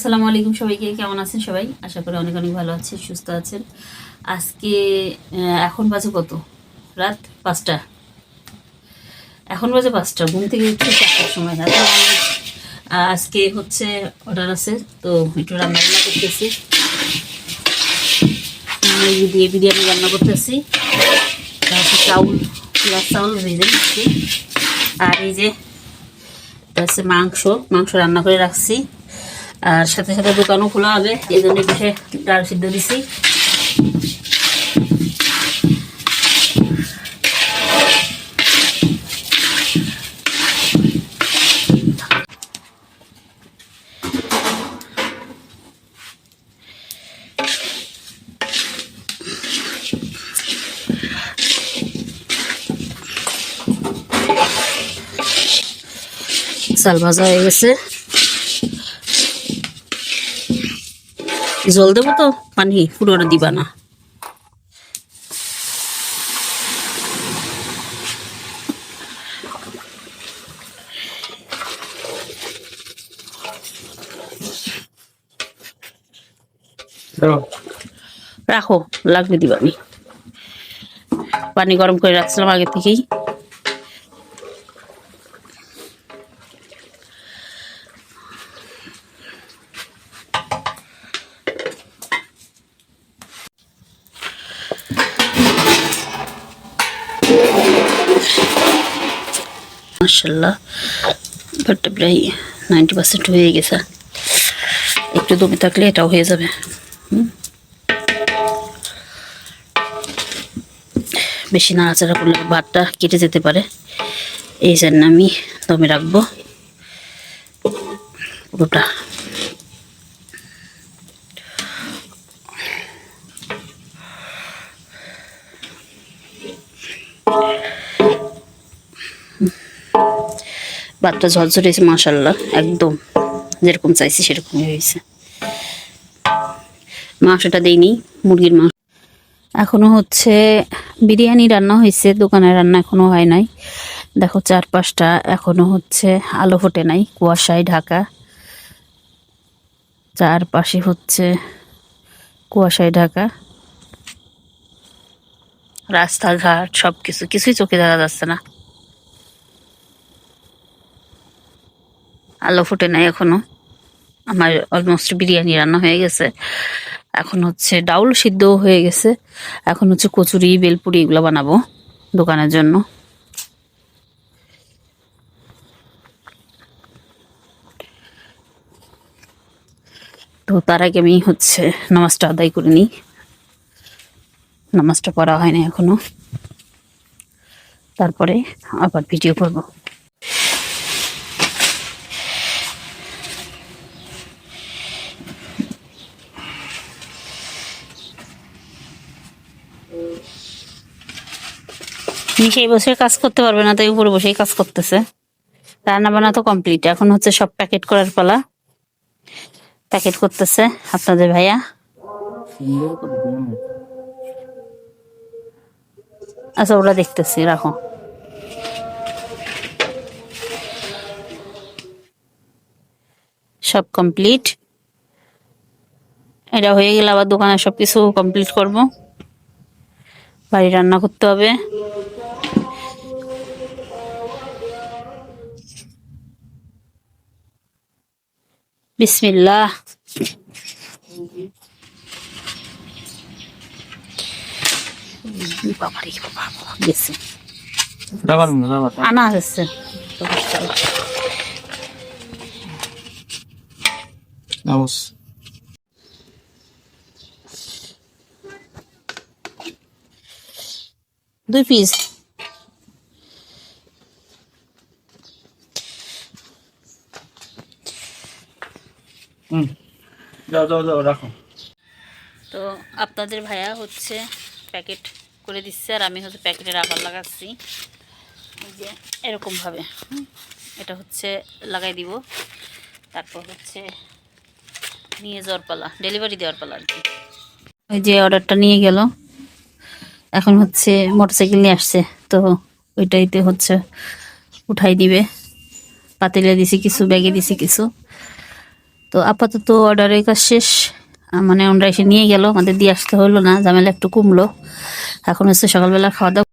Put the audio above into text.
আসসালামু আলাইকুম সবাইকে, কেমন আছেন সবাই? আশা করি অনেক অনেক ভালো আছেন, সুস্থ আছেন। আজকে এখন বাজে কত? রাত পাঁচটা। এখন বাজে পাঁচটা, ঘুম থেকে উঠতে চারটার সময়। আজকে হচ্ছে অর্ডার আছে, তো একটু রান্না বান্না করতেছি। দিয়ে বিরিয়ানি রান্না করতেছি। তারপর চাউল চাউল ভেজে আর এই যে হচ্ছে মাংস মাংস রান্না করে রাখছি। আর সাথে সাথে দোকানও খোলা হবে এই জন্য পিঠে ডাল সিদ্ধ দিছি। চাল ভাজা হয়ে গেছে। জল দেবো তো? পানি পুরোটা দিবা না। রাখো লাগবে দিবা আমি। পানি গরম করে রাখছিলাম আগে থেকেই। মার্শাল্লাহ বাট প্রায় নাইনটি পার্সেন্ট হয়ে গেছে। একটু দমে থাকলে এটাও হয়ে যাবে। বেশি নাড়াচাড়া করলে ভাতটা কেটে যেতে পারে। এই জন্য আমি দমে রাখব। পুরোটা ভাতটা ঝরঝরে হয়েছে মাসাল্লাহ একদম। যেরকম চাইছি সেরকমই হয়েছে। মাংসটা দেইনি, মুরগির মাংস। এখনও হচ্ছে বিরিয়ানি রান্না হয়েছে দোকানের রান্না এখনও হয় নাই। দেখো চারপাশটা এখনও হচ্ছে আলো ফোটে নাই, কুয়াশায় ঢাকা। চারপাশে হচ্ছে কুয়াশায় ঢাকা। রাস্তাঘাট সব কিছু কিছুই চোখে দেখা যাচ্ছে না। আলো ফুটে নাই এখনও। আমার অলমোস্ট বিরিয়ানি রান্না হয়ে গেছে। এখন হচ্ছে ডাউল সিদ্ধও হয়ে গেছে। এখন হচ্ছে কচুরি, বেলপুরি এগুলো বানাবো দোকানের জন্য। তো তার আগে আমি হচ্ছে নামাজটা আদায় করে নিই। নামাজটা পড়া হয় না এখনও। তারপরে আবার ভিডিও করব। এই বছর কাজ করতে পারবে না, তাই উপরে বসেই কাজ করতেছে। রান্না বান্না তো কমপ্লিট এখন হচ্ছে সব প্যাকেট করার পালা। প্যাকেট করতেছে আপনাদের ভাইয়া। আচ্ছা ওরা দেখতেছি, রাখো। সব কমপ্লিট এটা হয়ে গেলে আবার দোকানে সবকিছু কমপ্লিট করব। বাড়ি রান্না করতে হবে। বিসমিল্লাহ. আনা দুই পিস। হুম। যাও যাও যাও, রাখো। তো আপনাদের ভাইয়া হচ্ছে প্যাকেট করে দিচ্ছে আর আমি হচ্ছে প্যাকেটের আবার লাগাচ্ছি। যে এরকমভাবে এটা হচ্ছে লাগাই দিব। তারপর হচ্ছে নিয়ে যাওয়ার পালা, ডেলিভারি দেওয়ার পালা আর কি। ওই যে অর্ডারটা নিয়ে গেল। এখন হচ্ছে মোটরসাইকেল নিয়ে আসছে, তো ওইটাইতে হচ্ছে উঠাই দিবে। পাতিলে দিছি কিছু, ব্যাগে দিছি কিছু। তো আপাতত অর্ডারের কাজ শেষ। মানে ওনারা এসে নিয়ে গেল, আমাদের দিয়ে আসতে হলো না, ঝামেলা একটু কমলো। এখন হচ্ছে সকালবেলা খাওয়া দাওয়া